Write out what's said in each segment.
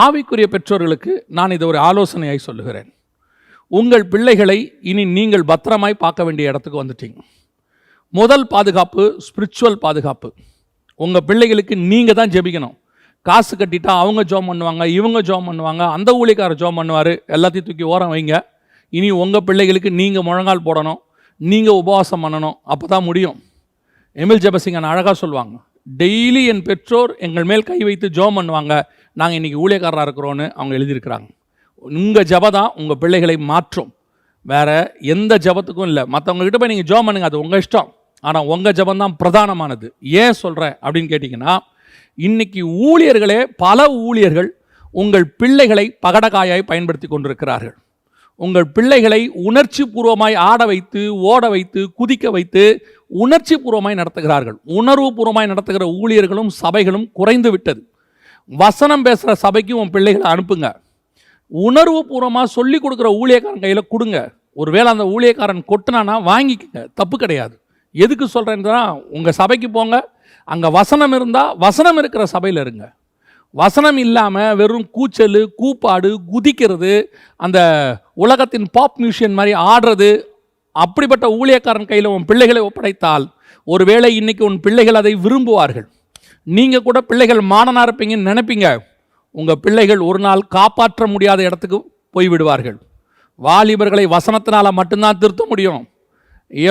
ஆவிக்குரிய பெற்றோர்களுக்கு நான் இதை ஒரு ஆலோசனையாய் சொல்லுகிறேன். உங்கள் பிள்ளைகளை இனி நீங்கள் பத்திரமாய் பார்க்க வேண்டிய இடத்துக்கு வந்துட்டீங்க. முதல் பாதுகாப்பு ஸ்பிரிச்சுவல் பாதுகாப்பு. உங்கள் பிள்ளைகளுக்கு நீங்கள் தான் ஜெபிக்கணும். காசு கட்டிட்டா அவங்க ஜோம் பண்ணுவாங்க இவங்க ஜோம் பண்ணுவாங்க அந்த ஊழிக்காரர் ஜோம் பண்ணுவார். எல்லாத்தையும் தூக்கி ஓரம் வைங்க. இனி உங்கள் பிள்ளைகளுக்கு நீங்கள் முழங்கால் போடணும் நீங்கள் உபவாசம் பண்ணணும் அப்போ தான் முடியும். எமில் ஜெபசிங்கன் அழகாக சொல்லுவாங்க டெய்லி என் பெற்றோர் எங்கள் மேல் கை வைத்து ஜோம் பண்ணுவாங்க நாங்கள் இன்றைக்கி ஊழியக்காரராக இருக்கிறோன்னு அவங்க எழுதியிருக்கிறாங்க. உங்கள் ஜப தான் உங்கள் பிள்ளைகளை மாற்றும். வேற எந்த ஜபத்துக்கும் இல்லை. மற்றவங்கக்கிட்ட போய் நீங்கள் ஜோம் பண்ணுங்க அது உங்கள் இஷ்டம். ஆனால் உங்கள் ஜபம் தான் பிரதானமானது. ஏன் சொல்கிறேன் அப்படின்னு கேட்டிங்கன்னா இன்னைக்கு ஊழியர்களே பல ஊழியர்கள் உங்கள் பிள்ளைகளை பகடகாயாய் பயன்படுத்தி கொண்டிருக்கிறார்கள். உங்கள் பிள்ளைகளை உணர்ச்சி பூர்வமாய் ஆட வைத்து ஓட வைத்து குதிக்க வைத்து உணர்ச்சி பூர்வமாய் நடத்துகிறார்கள். உணர்வு பூர்வமாய் நடத்துகிற ஊழியர்களும் சபைகளும் குறைந்து விட்டது. வசனம் பேசுகிற சபைக்கு உன் பிள்ளைகளை அனுப்புங்க. உணர்வு பூர்வமாக சொல்லி கொடுக்குற ஊழியக்காரன் கையில் கொடுங்க. ஒருவேளை அந்த ஊழியக்காரன் கொட்டினானா வாங்கிக்கங்க. தப்பு கிடையாது. எதுக்கு சொல்கிறேன்னா உங்கள் சபைக்கு போங்க. அங்கே வசனம் இருந்தால் வசனம் இருக்கிற சபையில் இருங்க. வசனம் இல்லாமல் வெறும் கூச்சல் கூப்பாடு குதிக்கிறது அந்த உலகத்தின் பாப் மியூசியன் மாதிரி ஆடுறது அப்படிப்பட்ட ஊழியக்காரன் கையில் உன் பிள்ளைகளை ஒப்படைத்தால் ஒருவேளை இன்றைக்கி உன் பிள்ளைகள் அதை விரும்புவார்கள். நீங்கள் கூட பிள்ளைகள் மாடனாக இருப்பீங்கன்னு நினைப்பீங்க. உங்கள் பிள்ளைகள் ஒரு நாள் காப்பாற்ற முடியாத இடத்துக்கு போய்விடுவார்கள் வாலிபர்களை வசனத்தினால் மட்டும்தான் திருத்த முடியும்.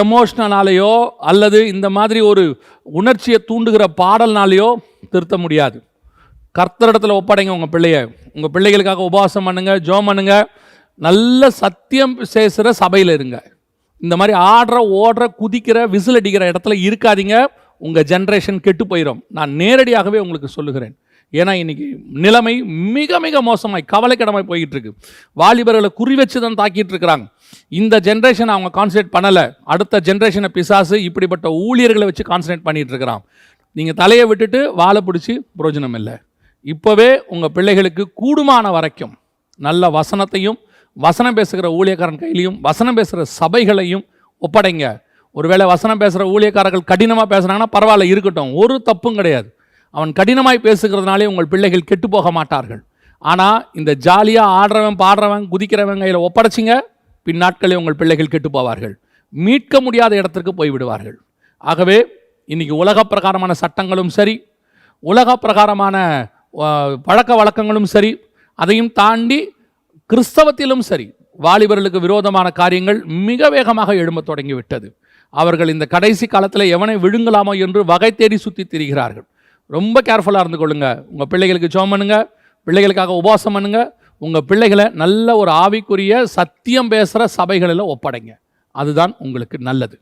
எமோஷ்னனாலேயோ அல்லது இந்த மாதிரி ஒரு உணர்ச்சியை தூண்டுகிற பாடல்னாலேயோ திருத்த முடியாது. கர்த்தரிடத்தில் ஒப்படைங்க உங்கள் பிள்ளைய. உங்கள் பிள்ளைகளுக்காக உபவாசம் பண்ணுங்கள் ஜோம் பண்ணுங்கள் நல்ல சத்தியம் பேசுகிற சபையில் இருங்க. இந்த மாதிரி ஆடுற ஓடுற குதிக்கிற விசில் அடிக்கிற இடத்துல இருக்காதீங்க. உங்கள் ஜென்ரேஷன் கெட்டு போயிடும் நான் நேரடியாகவே உங்களுக்கு சொல்லுகிறேன். ஏன்னா இன்னைக்கு நிலைமை மிக மிக மோசமாய் கவலைக்கிடமாய் போய்கிட்டு இருக்கு வாலிபர்களை குறி வச்சு தான் தாக்கிட்டு இருக்கிறாங்க இந்த ஜென்ரேஷன் அவங்க கான்சன்ட்ரேட் பண்ணலை. அடுத்த ஜென்ரேஷனை பிசாசு இப்படிப்பட்ட ஊழியர்களை வச்சு கான்சன்ட்ரேட் பண்ணிட்டு இருக்கிறான் நீங்கள் தலையை விட்டுட்டு வாழை பிடிச்சி பிரயோஜனம் இல்லை. இப்போவே உங்கள் பிள்ளைகளுக்கு கூடுமான வரைக்கும் நல்ல வசனத்தையும் வசனம் பேசுகிற ஊழியக்காரன் கையிலையும் வசனம் பேசுகிற சபைகளையும் ஒப்படைங்க. ஒருவேளை வசனம் பேசுகிற ஊழியக்காரர்கள் கடினமாக பேசுனாங்கன்னா பரவாயில்ல இருக்கட்டும். ஒரு தப்பும் கிடையாது. அவன் கடினமாய் பேசுகிறதுனாலே உங்கள் பிள்ளைகள் கெட்டு போக மாட்டார்கள். ஆனால் இந்த ஜாலியாக ஆடுறவன் பாடுறவன் குதிக்கிறவன் கையில் ஒப்படைச்சிங்க பின்னாட்களே உங்கள் பிள்ளைகள் கெட்டு போவார்கள். மீட்க முடியாத இடத்திற்கு போய்விடுவார்கள் ஆகவே இன்றைக்கி உலக பிரகாரமான சட்டங்களும் சரி உலக பிரகாரமான பழக்க வழக்கங்களும் சரி அதையும் தாண்டி கிறிஸ்தவத்திலும் சரி வாலிபர்களுக்கு விரோதமான காரியங்கள் மிக வேகமாக எழும்பத் தொடங்கிவிட்டது. அவர்கள் இந்த கடைசி காலத்தில் எவனை விழுங்கலாமோ என்று வகை தேடி சுற்றி திரிகிறார்கள். ரொம்ப கேர்ஃபுல்லாக இருந்து கொள்ளுங்க. உங்கள் பிள்ளைகளுக்கு ஜோம் பண்ணுங்க. பிள்ளைகளுக்காக உபவாசம் பண்ணுங்க. உங்கள் பிள்ளைகளை நல்ல ஒரு ஆவிக்குரிய சத்தியம் பேசுகிற சபைகளில் ஒப்படைங்க. அதுதான் உங்களுக்கு நல்லது.